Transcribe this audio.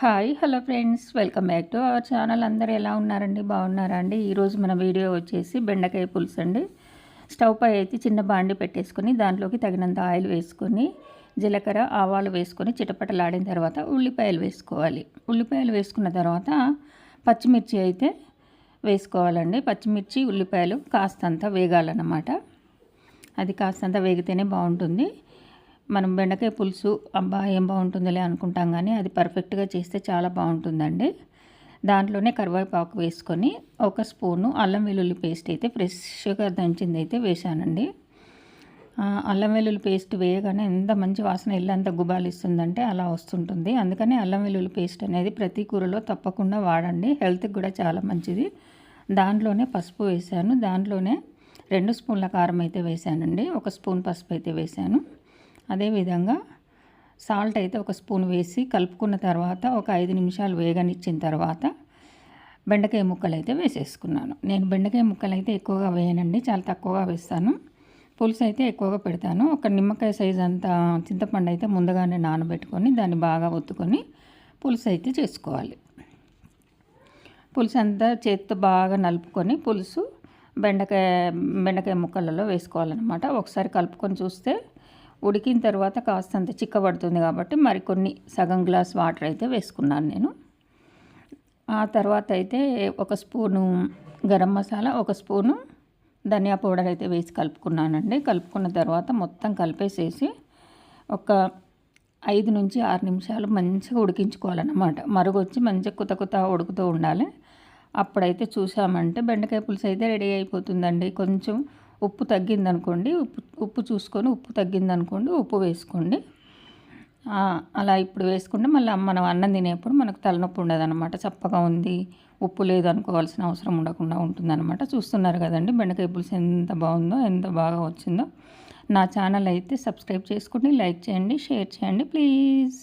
Hi hello friends. Welcome back to our channel. అందరు ఎలా ఉన్నారండి? బాగున్నారా అండి? ఈరోజు మన వీడియో వచ్చేసి బెండకాయ పులుసు అండి. స్టవ్ పై అయితే చిన్న బాండి పెట్టేసుకొని దాంట్లోకి తగినంత ఆయిల్ వేసుకొని జీలకర్ర ఆవాలు వేసుకొని చిటపటలాడిన తర్వాత ఉల్లిపాయలు వేసుకోవాలి. ఉల్లిపాయలు వేసుకున్న తర్వాత పచ్చిమిర్చి అయితే వేసుకోవాలండి. పచ్చిమిర్చి ఉల్లిపాయలు కాస్తంత వేగాలన్నమాట. అది కాస్తంత వేగితేనే బాగుంటుంది. మనం బెండకాయ పులుసు అబ్బా ఏం బాగుంటుందిలే అనుకుంటాం కానీ అది పర్ఫెక్ట్గా చేస్తే చాలా బాగుంటుందండి. దాంట్లోనే కరివేపాకు వేసుకొని ఒక స్పూను అల్లం వెల్లుల్లి పేస్ట్ అయితే ఫ్రెష్గా దంచింది అయితే వేసానండి అల్లం వెల్లుల్లి పేస్ట్ వేయగానే ఎంత మంచి వాసన ఇల్లంతా గుబాలిస్తుందంటే అలా వస్తుంటుంది. అందుకని అల్లం వెల్లుల్లి పేస్ట్ అనేది ప్రతి కూరలో తప్పకుండా వాడండి. హెల్త్కి కూడా చాలా మంచిది. దాంట్లోనే పసుపు వేసాను దాంట్లోనే రెండు స్పూన్ల కారం అయితే వేసానండి ఒక స్పూన్ పసుపు అయితే వేసాను అదేవిధంగా సాల్ట్ అయితే ఒక స్పూన్ వేసి కలుపుకున్న తర్వాత ఒక ఐదు నిమిషాలు వేగనిచ్చిన తర్వాత బెండకాయ ముక్కలు అయితే వేసేసుకున్నాను. నేను బెండకాయ ముక్కలు అయితే ఎక్కువగా వేయనండి చాలా తక్కువగా వేస్తాను. పులుసు అయితే ఎక్కువగా పెడతాను. ఒక నిమ్మకాయ సైజ్ అంత చింతపండు అయితే ముందుగానే నానబెట్టుకొని దాన్ని బాగా ఒత్తుకొని పులుసు అయితే చేసుకోవాలి. పులుసు అంతా చేతితో బాగా నలుపుకొని పులుసు బెండకాయ బెండకాయ ముక్కలలో వేసుకోవాలన్నమాట. ఒకసారి కలుపుకొని చూస్తే ఉడికిన తర్వాత కాస్తంత చిక్కబడుతుంది కాబట్టి మరికొన్ని సగం గ్లాస్ వాటర్ అయితే వేసుకున్నాను నేను. ఆ తర్వాత అయితే ఒక స్పూను గరం మసాలా ఒక స్పూను ధనియా పౌడర్ అయితే వేసి కలుపుకున్నానండి. కలుపుకున్న తర్వాత మొత్తం కలిపేసేసి ఒక ఐదు నుంచి ఆరు నిమిషాలు మంచిగా ఉడికించుకోవాలన్నమాట. మరుగొచ్చి మంచిగా కుత కుత ఉడుకుతూ ఉండాలి. అప్పుడైతే చూసామంటే బెండకాయ పులుసు అయితే రెడీ అయిపోతుందండి. కొంచెం ఉప్పు తగ్గిందనుకోండి ఉప్పు ఉప్పు చూసుకొని ఉప్పు తగ్గిందనుకోండి ఉప్పు వేసుకోండి. అలా ఇప్పుడు వేసుకుంటే మళ్ళీ మనం అన్నం తినేప్పుడు మనకు తలనొప్పి ఉండదన్నమాట. చప్పగా ఉంది ఉప్పు లేదు అనుకోవాల్సిన అవసరం ఉండకుండా ఉంటుందన్నమాట. చూస్తున్నారు కదండి బెండకాయ పులుసు ఎంత బాగుందో ఎంత బాగా వచ్చిందో. నా ఛానల్ అయితే సబ్స్క్రైబ్ చేసుకోండి లైక్ చేయండి షేర్ చేయండి ప్లీజ్.